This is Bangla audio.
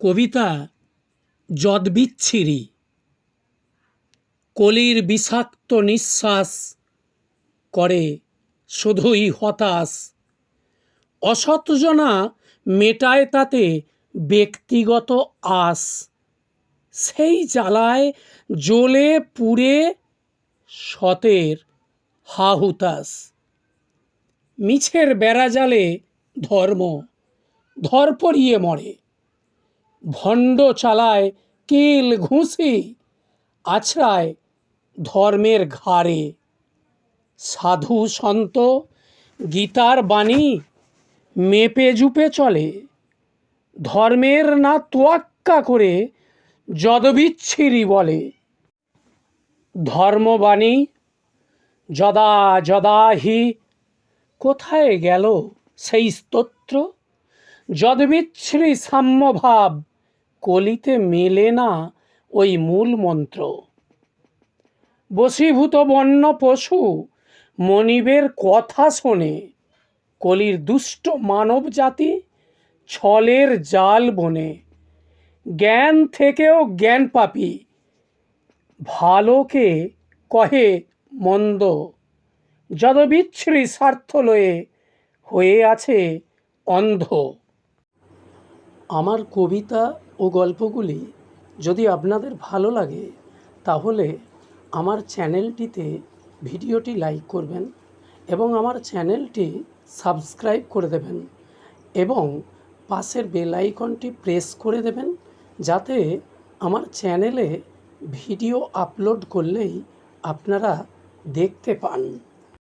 কবিতা যদ্বিচ্ছিরি, কলির বিষাক্ত নিঃশ্বাস করে শুধুই হতাশ। অসৎজনা মেটায় তাতে ব্যক্তিগত আস সেই জ্বালায় জ্বলে পুড়ে সতের হাহুতাস মিছের বেড়াজালে ধর্ম ধরপড়িয়ে মরে। ভণ্ড চালায় কিল ঘুষি, আছড়ায় ধর্মের ঘাড়ে। সাধু সন্ত গীতার বাণী মেপে জুপে চলে, ধর্মের না তোয়াক্কা করে যদবিচ্ছিরি বলে। ধর্মবাণী যদা যদা হি, কোথায় গেল সেই স্তোত্র? যদবিচ্ছিরি সাম্যভাব কলিতে মেলে না ওই মূল মন্ত্র। বশীভূত বন্য পশু মনিবের কথা শোনে, কলির দুষ্ট মানব জাতি ছলের জাল বনে। জ্ঞান থেকেও জ্ঞান পাপি, ভালোকে কহে মন্দ। যদবিচ্ছিরি স্বার্থ লয়ে হয়ে আছে অন্ধ। আমার কবিতা ও গল্পগুলি যদি আপনাদের ভালো লাগে, তাহলে আমার চ্যানেলটিতে ভিডিওটি লাইক করবেন এবং আমার চ্যানেলটি সাবস্ক্রাইব করে দেবেন এবং পাশের বেল আইকনটি প্রেস করে দেবেন যাতে আমার চ্যানেলে ভিডিও আপলোড করলেই আপনারা দেখতে পান।